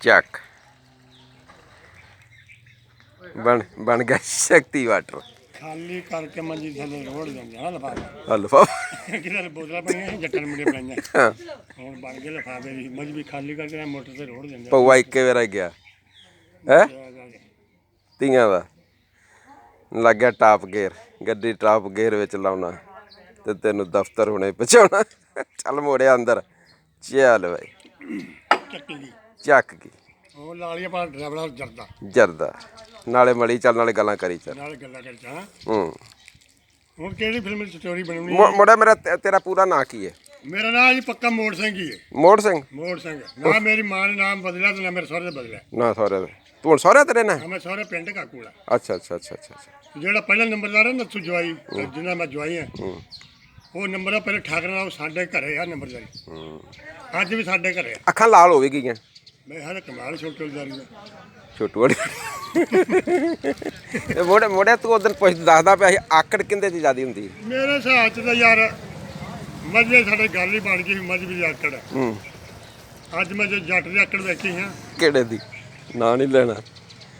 ਚੱਕ। ਬਣ ਬਣ ਗਿਆ ਸ਼ਕਤੀ ਵਾਟਰ। ਖਾਲੀ ਕਰਕੇ ਮੰਜੀ ਥੱਲੇ ਰੋੜ ਜਾਂਦੇ ਆ ਲਫਾਫਾ। ਹਲਫਾ ਕਿਹਨਾਂ ਬੋਤਲਾਂ ਬਣੀਆਂ ਸੀ, ਜੱਟਾਂ ਨੇ ਮੁੰਡੇ ਹਾਂ। ਹੁਣ ਬਣ ਗਏ ਲਫਾਫੇ ਦੀ ਮੰਜੀ ਵੀ ਖਾਲੀ ਕਰਕੇ ਨਾ ਮੋਟਰ ਤੇ ਰੋੜ ਦਿੰਦੇ ਪਊਆ ਇੱਕੇ ਵੇਰਾ ਗਿਆ। ਹੈ? ਤੀਆਂ ਦਾ। ਲੱਗ ਗਿਆ ਟਾਪ ਗੇਅਰ। ਗੱਡੀ ਟਾਪ ਗੇਅਰ ਵਿੱਚ ਲਾਉਣਾ। ਤੇ ਤੈਨੂੰ ਦਫ਼ਤਰ ਹੁਣੇ ਪਹੁੰਚਾਉਣਾ। ਚੱਲ ਮੋੜਿਆ ਅੰਦਰ। ਚੱਲ ਬਾਈ। ਚੱਕੀ ਦੀ। ਚੱਕ ਗਈ ਉਹ ਲਾਲੀਆਂ ਪਾ ਡਰਾਈਵਰ ਜਰਦਾ। ਜਰਦਾ। ਨਾਲੇ ਮਲੀ ਚੱਲ ਨਾਲੇ ਗੱਲਾਂ ਕਰੀ ਚੱਲ। ਨਾਲ ਗੱਲਾਂ ਕਰ ਚਾਹ ਹੂੰ। ਹੁਣ ਕਿਹੜੀ ਫਿਲਮ ਦੀ ਸਟੋਰੀ ਬਣਾਉਣੀ ਮੋ- ਮੋੜਾ ਮੇਰਾ ਤੇ- ਤੇਰਾ ਪੂਰਾ ਨਾਂ ਕੀ ਹੈ? ਮੇਰਾ ਨਾਮ ਜੀ ਪੱਕਾ ਮੋੜ ਸਿੰਘ ਹੀ ਹੈ। ਮੋੜ ਸਿੰਘ? ਮੋੜ ਸਿੰਘ। ਨਾ ਮੇਰੀ ਮਾਂ ਨੇ ਨਾਮ ਬਦਲਿਆ ਤੇ ਨਾ ਮੇਰੇ ਸਹੁਰੇ ਨੇ ਬਦਲਿਆ। ਨਾ ਸਹੁਰੇ ਦਾ। ਤੂੰ ਹੁਣ ਸਹੁਰੇ ਤੇਰੇ ਨਾ? ਮੈਂ ਸਹੁਰੇ ਪਿੰਡ ਕਾਕੂਲਾ ਅੱਛਾ ਅੱਛਾ ਅੱਛਾ ਅੱਛਾ ਅੱਛਾ। ਜਿਹੜਾ ਪਹਿਲਾ ਨੰਬਰਦਾਰ ਹੈ ਨੱਥੂ ਜਵਾਈ ਜਿਹਨਾਂ ਮੈਂ ਜਵਾਈ ਹਾਂ ਉਹ ਨੰਬਰ ਆ ਪਹਿਲੇ ਠਾਕਰ ਨਾਲ ਸਾਡੇ ਘਰੇ ਆ ਨੰਬਰਦਾਰੀ। ਅੱਜ ਵੀ ਸਾਡੇ ਘਰੇ ਆ। ਅੱਖਾਂ ਲਾਲ ਹੋ ਵੀ ਗਈਆਂ। ਮੈਂ ਹਾਲੇ ਕਮਾਲ ਛੋਟੇ ਉਲਦਾਰੀ ਦਾ। ਛੋਟੂ ਵਾਲੀ ਇਹ ਮੋੜੇ ਮੋੜੇ ਤੂੰ ਉਦੋਂ ਪੁੱਛ ਦੱਸਦਾ ਪਿਆ ਸੀ ਆਕੜ ਕਿੰਦੇ ਦੀ ਜਿਆਦੀ ਹੁੰਦੀ? ਹੈ? ਮੇਰੇ ਹਿਸਾਬ ਚ ਤਾਂ ਯਾਰ ਮੱਝੇ ਸਾਡੇ ਗੱਲ ਹੀ ਬਣ ਗਈ ਸੀ, ਮੱਝ ਵੀ ਦੀ ਆਕੜ। ਹੂੰ। ਅੱਜ ਮੈਂ ਜੇ ਜੱਟ ਦੀ ਆਕੜ ਵੇਖੀ ਹਾਂ ਕਿਹੜੇ ਦੀ? ਨਾਂ ਨਹੀਂ ਲੈਣਾ।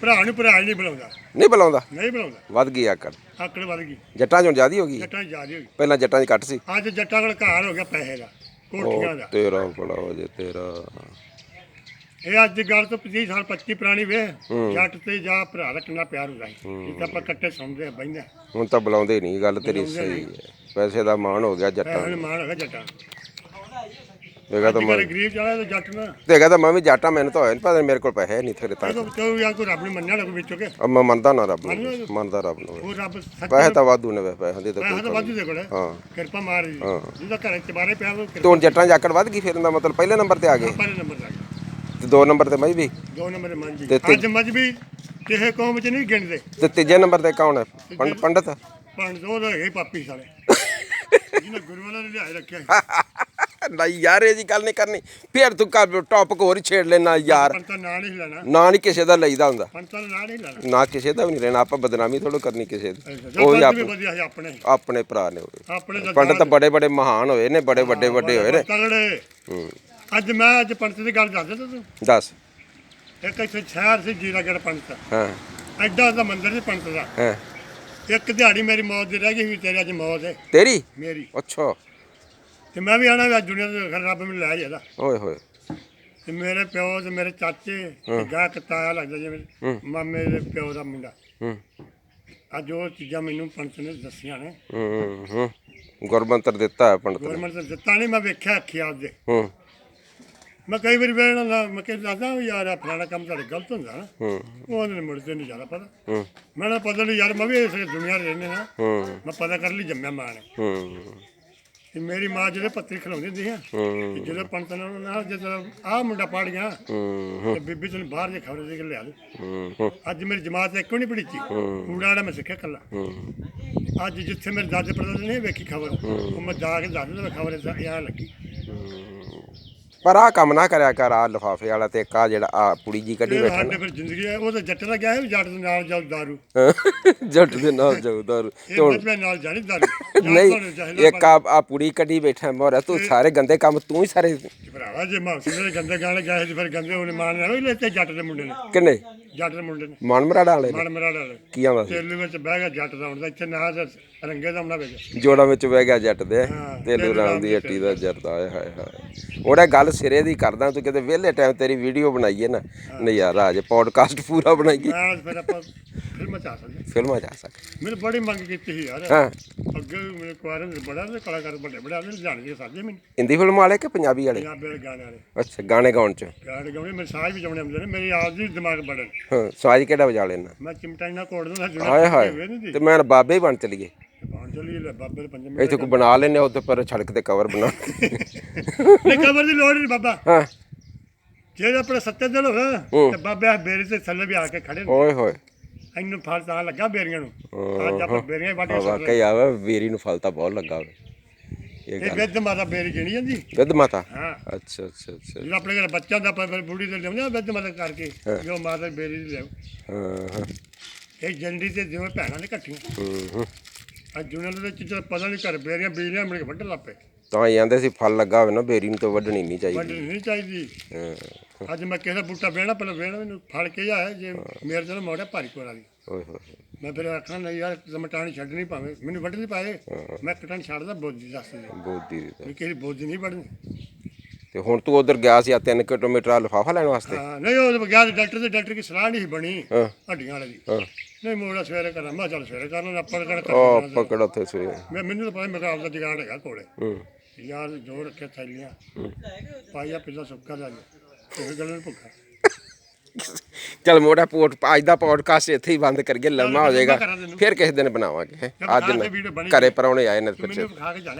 ਭਰਾ ਨੂੰ ਭਰਾ ਹੀ ਨਹੀਂ ਬੁਲਾਉਂਦਾ। ਨਹੀਂ ਬੁਲਾਉਂਦਾ? ਨਹੀਂ ਬੁਲਾਉਂਦਾ। ਵੱਧ ਗਈ ਆਕੜ। ਆਕੜ ਵੱਧ ਗਈ। ਜੱਟਾਂ 'ਚ ਜ਼ਿਆਦੀ ਹੋ ਗਈ? ਜੱਟਾਂ ਜਿਆਦੀ ਹੋ ਗਈ। ਪਹਿਲਾਂ ਜੱਟਾਂ 'ਚ ਘੱਟ ਸੀ। ਅੱਜ ਜੱਟਾਂ ਕੋਲ ਘਰ ਹੋ ਗਿਆ ਪੈਸੇ ਦਾ ਕੋਠੀਆਂ ਦਾ। ਤੇਰਾ ਬੜਾ ਹੋ ਜੇ ਤੇਰਾ। ਇਹ ਅੱਜ ਦੀ ਗੱਲ ਤੋਂ 25 ਸਾਲ 25 ਪੁਰਾਣੀ ਵੇ। ਜੱਟ ਤੇ ਜਾ ਭਰਾ ਦਾ ਕਿੰਨਾ ਪਿਆਰ ਹੁੰਦਾ ਸੀ। ਜਿੱਦਾਂ ਆਪਾਂ ਇਕੱਠੇ ਸੌਂਦੇ ਆ ਬੈਂਦੇ ਹੁਣ ਤਾਂ ਬੁਲਾਉਂਦੇ ਨਹੀਂ ਗੱਲ ਤੇਰੀ ਸਹੀ ਹੈ। ਪੈਸੇ ਦਾ ਮਾਣ ਹੋ ਗਿਆ ਜੱਟਾਂ ਪੈਸੇ ਮਾਣ ਹੈਗਾ ਜੱਟਾਂ ਵੇਗਾ ਤਾਂ ਮੈਂ ਗਰੀਬ ਚਲਾ ਤੇ ਜੱਟ ਨਾ। ਤੇਗਾ ਤਾਂ ਮੈਂ ਵੀ ਜੱਟਾਂ ਮੈਨੂੰ ਤਾਂ ਹੋਇਆ ਨਹੀਂ ਪਤਾ ਮੇਰੇ ਕੋਲ ਪੈਸੇ ਨਹੀਂ ਤੇਰੇ ਤਾਂ ਇਹ ਕੋਈ ਯਾਰ ਕੋਈ ਰੱਬ ਨੂੰ ਮੰਨਿਆ ਨਾ ਕੋਈ ਵਿੱਚੋਂ ਕੇ। ਅਬ ਮੈਂ ਮੰਨਦਾ ਨਾ ਰੱਬ ਨੂੰ। ਮੰਨਦਾ ਰੱਬ ਨੂੰ। ਉਹ ਰੱਬ ਸੱਚ ਪੈਸੇ ਤਾਂ ਵਾਧੂ ਨੇ ਵੇ ਪੈਸੇ ਦੀ ਤਾਂ ਕੋਈ ਤਾਂ ਵਾਧੂ ਦੇ ਕੋਲ। ਹਾਂ। ਕਿਰਪਾ ਮਾਰ ਜੀ। ਜਿਹਦਾ ਘਰੇ ਚਬਾਰੇ ਪਿਆ ਉਹ ਤੂੰ ਹੁਣ ਜੱਟਾਂ 'ਚ ਆਕੜ ਵੱਧ ਗਈ ਫਿਰ ਇਹਦਾ ਮਤਲਬ ਪਹਿਲੇ ਨੰਬਰ ਤੇ ਆ ਗਏ। ਦੇ ਨੰਬਰ ਲੱਗ ਤੇ ਦੋ ਨੰਬਰ ਤੇ ਮੈਂ ਵੀ? ਦੋ ਨੰਬਰ ਮੰਨ ਜੀ ਤੇ ਤੇ- ਅੱਜ ਵੀ ਕਿਸੇ ਕੌਮ ਚ ਨਹੀਂ ਗਿਣਦੇ। ਤੇ ਤੀਜੇ ਨੰਬਰ ਤੇ ਕੌਣ ਹੈ? ਪੰਡ- ਪੰਡਤ? ਪੰਡ ਉਹ ਤਾਂ ਹੈਗੇ ਪਾਪੀ ਸਾਲੇ। ਜਿਹਨੇ ਗੁਰੂਆਂ ਨੇ ਲਿਆਏ ਰੱਖਿਆ ਸੀ। ਨਹੀਂ ਯਾਰ ਇਹ ਜੀ ਗੱਲ ਨਹੀਂ ਕਰਨੀ। ਫਿਰ ਤੂੰ ਟੌਪਿਕ ਹੋਰ ਹੀ ਛੇੜ ਲੈਣਾ ਯਾਰ। ਪੰਤਾਂ ਨਾਂ ਨਹੀਂ ਲੈਣਾ। ਨਾ ਨਹੀਂ ਕਿਸੇ ਦਾ ਲਈਦਾ ਹੁੰਦਾ। ਪੰਤਾਂ ਦਾ ਨਾਂ ਨਹੀਂ ਲੈਣਾ। ਨਾ ਕਿਸੇ ਦਾ ਵੀ ਨਹੀਂ ਲੈਣਾ। ਆਪਾਂ ਬਦਨਾਮੀ ਥੋੜੋ ਕਰਨੀ ਕਿਸੇ ਦੀ। ਉਹ ਹੀ ਵੀ ਆਪ- ਵਧੀਆ ਸੀ ਆਪਣੇ। ਆਪਣੇ ਭਰਾ ਨੇ ਹੋਏ ਆਪਣੇ ਦਾ ਪੰਡਤ ਬੜੇ ਬੜੇ ਮਹਾਨ ਹੋਏ ਨੇ ਬੜੇ ਵੱਡੇ ਵੱਡੇ ਹੋਏ ਨੇ। ਤਗੜੇ ਹੂੰ। ਅੱਜ ਮੈਂ ਅੱਜ ਪੰਡਤ ਦੀ ਗੱਲ ਦੱਸ ਦੇ ਤੂੰ ਦੱਸ। ਇੱਕ ਇੱਥੇ ਸ਼ਹਿਰ ਸੀ ਜੀਰਾਗੜ ਪੰਡਤ ਹਾਂ। ਐਡਾ ਦਾ ਮੰਦਿਰ ਸੀ ਪੰਡਤ ਦਾ। ਹਾਂ। ਇੱਕ ਦਿਹਾੜੀ ਮੇਰੀ ਮੌਤ ਦੀ ਰਹਿ ਗਈ ਵੀ ਤੇਰੇ ਅੱਜ ਮੌਤ ਹੈ। ਤੇਰੀ? ਮੇਰੀ। ਅੱਛਾ। ਤੇ ਮੈਂ ਵੀ ਆਣਾ ਵੀ ਅੱਜ ਦੁਨੀਆ ਤੋਂ ਫਿਰ ਰੱਬ ਮੈਨੂੰ ਲੈ ਜਾਂਦਾ ਓਏ ਹੋਏ। ਤੇ ਮੇਰੇ ਪਿਓ ਤੇ ਮੇਰੇ ਚਾਚੇ ਗਾ ਕਤਾਇਆ ਲੱਗਦਾ ਜਿਵੇਂ ਮਾਮੇ ਦੇ ਪਿਓ ਦਾ ਮੁੰਡਾ। ਹੂੰ। ਅੱਜ ਉਹ ਚੀਜ਼ਾਂ ਮੈਨੂੰ ਪੰਡਤ ਨੇ ਦੱਸੀਆਂ ਨੇ। ਹੂੰ ਹੂੰ ਗੁਰਮੰਤਰ ਦਿੱਤਾ ਹੈ ਪੰਡਤ ਨੇ। ਨੇ ਦਿੱਤਾ ਨਹੀਂ ਮੈਂ ਵੇਖਿਆ ਅੱਖੀਆਂ ਆਪਦੇ। ਹੂੰ। ਮੈਂ ਕਈ ਵਾਰੀ ਵੇਖਣਾ ਨਾ ਮੈਂ ਕਹਿੰਦਾ ਦੱਸਦਾ ਵੀ ਯਾਰ ਆਹ ਫਲਾਣਾ ਕੰਮ ਤੁਹਾਡੇ ਗਲਤ ਹੁੰਦਾ ਨਾ। ਹੂੰ। ਉਹ ਉਹਨੇ ਮੁੜਦੇ ਨਹੀਂ ਜ਼ਿਆਦਾ ਪਤਾ। ਹੂੰ। ਮੈਂ ਨਾ ਪਤਾ ਨਹੀਂ ਯਾਰ ਮੈਂ ਵੀ ਇਸ ਦੁਨੀਆ 'ਚ ਰਹਿੰਦੇ ਨਾ ਹੂੰ। ਮੈਂ ਪਤਾ ਕਰ ਲਈ ਜੰਮਿਆ ਮਾਂ ਨੇ। ਹੂੰ। ਤੇ ਮੇਰੀ ਮਾਂ ਜਿਹੜੇ ਪੱਤਰੀ ਖਿਲਾਉਂਦੀ ਹੁੰਦੀ ਸੀ ਹੂੰ। ਤੇ ਜਦੋਂ ਪੰਡਤ ਨੇ ਨਾਲ ਜਦੋਂ ਆਹ ਮੁੰਡਾ ਪੜ ਗਿਆ ਹੂੰ। ਤੇ ਬੀਬੀ ਤੈਨੂੰ ਬਾਹਰ ਦੇ ਖਬਰ ਦੇ ਕੇ ਲਿਆ ਦੇ। ਅੱਜ ਮੇਰੀ ਜਮਾਤ ਇੱਕ ਨਹੀਂ ਪੜੀਚੀ ਵਾਲਾ ਮੈਂ ਸਿੱਖਿਆ ਕੱਲਾ ਹੂੰ। ਅੱਜ ਜਿੱਥੇ ਮੇਰੇ ਦਾਦੇ ਪੜਦੇ ਨੇ ਵੇਖੀ ਖਬਰ। ਉਹ ਮੈਂ ਜਾ ਕੇ ਦਿੰਦਾ ਖਬਰ ਇਹ ਲੱਗੀ। ਪਰ ਆ ਕੰਮ ਨਾ ਕਰਿਆ ਕਰ ਆ ਲਫਾਫੇ ਵਾਲਾ ਤੇ ਇੱਕ ਆ ਜਿਹੜਾ ਆ ਪੁੜੀ ਜੀ ਕੱਢੀ ਬੈਠਾ ਸਾਡੇ ਫਿਰ ਜ਼ਿੰਦਗੀ ਹੈ ਉਹ ਤਾਂ ਜੱਟ ਦਾ ਗਿਆ ਹੈ ਜੱਟ ਦੇ ਨਾਲ ਜਾਉ ਦਾਰੂ। ਜੱਟ ਦੇ ਨਾਲ ਜਾਉਦਾਰ ਇਹ ਬੱਚੇ ਨਾਲ ਜਾਣੀ ਦਾਰੂ। ਜਾਂ ਤੁਹਾਨੂੰ ਨਹੀਂ ਚਾਹੀਦਾ ਇੱਕ ਆ ਆ ਪੁੜੀ ਕੱਢੀ ਬੈਠਾ ਮੋਰਾ ਤੂੰ ਸਾਰੇ ਗੰਦੇ ਕੰਮ ਤੂੰ ਹੀ ਸਾਰੇ ਭਰਾਵਾ ਜੇ ਮਾਸੀ ਦੇ ਗੰਦੇ ਗਾਣੇ ਗਾਏ ਸੀ ਫਿਰ ਗੰਦੇ ਉਹਨੇ ਮਾਨ ਨਾ ਵੀ ਲੈਤੇ ਜੱਟ ਦੇ ਮੁੰਡੇ ਨੇ। ਕਿੰਨੇ? ਜੱਟ ਦੇ ਮੁੰਡੇ ਨੇ। ਮਨ ਮਰਾੜਾ ਵਾਲੇ ਨੇ? ਮਨ ਮਰਾੜ ਵਾਲੇ। ਕੀ ਆਂਦਾ ਸੀ? ਤੇਲੇ ਵਿੱਚ ਬਹਿ ਗਿਆ ਜੱਟ ਦਾ ਹੁੰਦਾ ਇੱਥੇ ਨਾ ਤੇ ਰੰਗੇ ਦਾ ਹੁੰਦਾ ਵੇਖ ਜੋੜਾਂ ਵਿੱਚ ਬਹਿ ਗਿਆ ਜੱਟ ਦੇ ਹਾਂ, ਤੇਲੂ ਰਾਮ ਦੀ ਹੱਟੀ ਦਾ ਜਰਦਾ ਆਏ ਹਾਏ ਹਾਏ ਉਹਦਾ ਗੱਲ ਸਿਰੇ ਦੀ ਕਰਦਾ ਤੂੰ ਕਿਤੇ ਵਿਹਲੇ ਟਾਈਮ ਤੇਰੀ ਵੀਡੀਓ ਬਣਾਈਏ ਨਾ। ਨਜ਼ਾਰਾ ਆ ਜੇ ਪੋਡਕਾਸਟ ਪੂਰਾ ਬਣਾਈਏ। ਮੈਂ ਫਿਰ ਆਪਾਂ ਫਿਲਮ ਚ ਆ ਸਕਦੇ ਫਿਲਮਾਂ ਮੈਨੂੰ ਬੜੀ ਮੰਗ ਕੀਤੀ ਸੀ ਯਾਰ। ਹਾਂ। ਅੱਗੇ ਮੇਰੇ ਕੁਆਰੇ ਦੇ ਬੜਾ ਤੇ ਕਲਾਕਾਰ ਵੱਡੇ ਵੱਡੇ ਆਦੇ ਜਾਣ ਕੇ ਸਾਜੇ ਮੈਨੂੰ। ਹਿੰਦੀ ਫਿਲਮ ਵਾਲੇ ਕਿ ਪੰਜਾਬੀ ਵਾਲੇ? ਪੰਜਾਬੀ ਵਾਲੇ ਗਾਣੇ ਵਾਲੇ। ਅੱਛਾ ਗਾਣੇ ਗਾਉਣ ਚ। ਗਾਣੇ ਗਾਉਣੇ ਮੇਰੇ ਸਾਜ ਵੀ ਜਾਉਣੇ ਹੁੰਦੇ ਨੇ ਮੇਰੀ ਆਪ ਦੀ ਦਿਮਾਗ ਬੜਨ ਹਾਂ ਸਾਜ ਕਿਹੜਾ ਵਜਾ ਲੈਣਾ ਮੈਂ ਚਿਮਟਾ ਨਾਲ ਕੋੜ ਦਿੰਦਾ ਜੁੜਾ ਹਾਏ ਹਾਏ ਤੇ ਮੈਂ ਨਾ ਬਾਬੇ ਹੀ ਬਣ ਚਲੀਏ। ਚਲੀ ਲੈ ਬਾਬੇ ਦੇ ਪੰਜ ਮਿੰਟ ਇੱਥੇ ਕੋ ਬਣਾ ਲੈਨੇ ਉੱਤੇ ਪਰ ਛੜਕ ਤੇ ਕਵਰ ਬਣਾ ਨਹੀਂ ਕਬਰ ਦੀ ਲੋੜ ਨਹੀਂ ਬਾਬਾ। ਹਾਂ। ਜੇ ਆਪਣੇ ਸੱਤੇ ਦਿਨ ਹੋਵੇ ਤੇ ਬਾਬੇ ਬੇਰੀ ਤੇ ਥੱਲੇ ਵੀ ਆ ਕੇ ਖੜੇ ਨੇ। ਓਏ ਹੋਏ। ਇਹਨੂੰ ਫਲ ਤਾਂ ਲੱਗਾ ਬੇਰੀਆਂ ਨੂੰ। ਅੱਜ ਆਪਾਂ ਬੇਰੀਆਂ ਵਾਟੇ ਵਾਕਈ ਆਵੇ ਵੀਰੀ ਨੂੰ ਫਲ ਤਾਂ ਬਹੁਤ ਲੱਗਾ ਹੋਵੇ ਇਹ ਗੱਲ। ਵਿੱਦ ਮਾਤਾ ਬੇਰੀ ਗਿਣੀ ਜਾਂਦੀ। ਵਿਦ ਮਾਤਾ? ਹਾਂ। ਅੱਛਾ ਅੱਛਾ ਅੱਛਾ। ਜਦੋਂ ਆਪਣੇ ਘਰ ਬੱਚਾ ਦਾ ਆਪਾਂ ਫਿਰ ਬੁੜੀ ਤੇ ਲਿਆਉਂਦੇ ਆ ਵਿੱਦ ਮਾਤਾ ਕਰਕੇ ਜੋ ਮਾਤਾ ਬੇਰੀ ਦੀ ਲਿਆਓ ਹਾਂ ਹਾਂ। ਇਹ ਜੰਡੀ ਤੇ ਜਿਵੇਂ ਭੈਣਾਂ ਨੇ ਇਕੱਠੀਆਂ। ਹੂੰ, ਹੂੰ। ਅੱਜ ਜੁਨਾਂ ਦੇ ਵਿੱਚ ਜਦੋਂ ਪਤਾ ਨਹੀਂ ਘਰ ਬੇਰੀਆਂ ਬੀਜੀਆਂ ਮਿਲ ਕੇ ਵੱਢਣ ਲੱਪੇ ਤਾਂ ਹੀ ਆਂਦੇ ਸੀ ਫਲ ਲੱਗਾ ਹੋਵੇ ਨਾ ਬੇਰੀ ਨੂੰ ਤਾਂ ਵੱਢਣੀ ਨਹੀਂ ਚਾਹੀਦੀ। ਵੱਢਣੀ ਨਹੀਂ ਚਾਹੀਦੀ। ਹਾਂ। ਅੱਜ ਮੈਂ ਕਿਸੇ ਦਾ ਬੂਟਾ ਵੇਣਾ ਪਹਿਲਾਂ ਵੇਣਾ ਮੈਨੂੰ ਫੜ ਕੇ ਆਇਆ ਜੇ ਮੇਰੇ ਜਨ ਮੋੜਿਆ ਭਾਰੀ ਕੋਲਾ ਦੀ। ਓਏ ਹੋਏ। ਮੈਂ ਫਿਰ ਆਖਣਾ ਨਹੀਂ ਯਾਰ ਮਟਾਣੀ ਛੱਡਣੀ ਭਾਵੇਂ ਮੈਨੂੰ ਵੱਢਣੀ ਪਾਏ। ਮੈਂ ਕਟਾਣੀ ਛੱਡਦਾ ਬੋਝੀ ਦੱਸ ਦੇ ਬੋਦੀ। ਵੀ ਕਿਸੇ ਬੋਝੀ ਨਹੀਂ ਵੱਢਣੀ। ਤੇ ਹੁਣ ਤੂੰ ਉਧਰ ਗਿਆ ਸੀ ਆ 3 ਕਿਲੋਮੀਟਰ ਆ ਲਿਫਾਫਾ ਲੈਣ ਵਾਸਤੇ? ਹਾਂ ਨਹੀਂ ਉਹ ਗਿਆ ਤੇ ਡਾਕਟਰ ਦੇ ਡਾਕਟਰ ਦੀ ਸਲਾਹ ਨਹੀਂ ਸੀ ਬਣੀ ਹਾਂ। ਹੱਡੀਆਂ ਵਾਲੇ ਦੀ। ਹਾਂ। ਨਹੀਂ ਮੋੜਾ ਸਵੇਰੇ ਕਰਾਂ ਮੈਂ ਕਿਹਾ ਚੱਲ ਸਵੇਰੇ ਕਰ ਲੈਣਾ ਆਪਾਂ ਕਿਹੜਾ ਉਹ ਕਰ ਪਕੜ ਉੱਥੇ ਸਵੇਰੇ? ਮੈਂ ਮੈਨੂੰ ਤਾਂ ਪਤਾ ਮੇਰਾ ਆਪਦਾ ਜਗਾੜ ਹੈਗਾ ਕੋਲੇ। ਹੂੰ। ਯਾਰ ਜੋੜ ਰੱਖਿਆ ਥੈਲੀਆਂ। ਪਾਈਆ ਪਿੱਛਾ ਸੁੱਕਾ ਜਾ ਇਹ ਗੱਲ ਨੂੰ ਭੁੱਖਾ। ਚਲ ਮੋੜਾ ਪੋਟ ਅੱਜ ਦਾ ਪੋਡਕਾਸਟ ਇੱਥੇ ਹੀ ਬੰਦ ਕਰੀਏ ਲੰਮਾ ਹੋ ਜਾਏਗਾ। ਫਿਰ ਕਿਸੇ ਦਿਨ ਬਣਾਵਾਂਗੇ। ਅੱਜ ਕੇ ਨਾ ਘਰੇ ਪਰੌਣੇ ਆਏ ਨੇ ਫਿਰ ਮੈਨੂੰ ਖਾ ਕੇ ਜਾਣੇ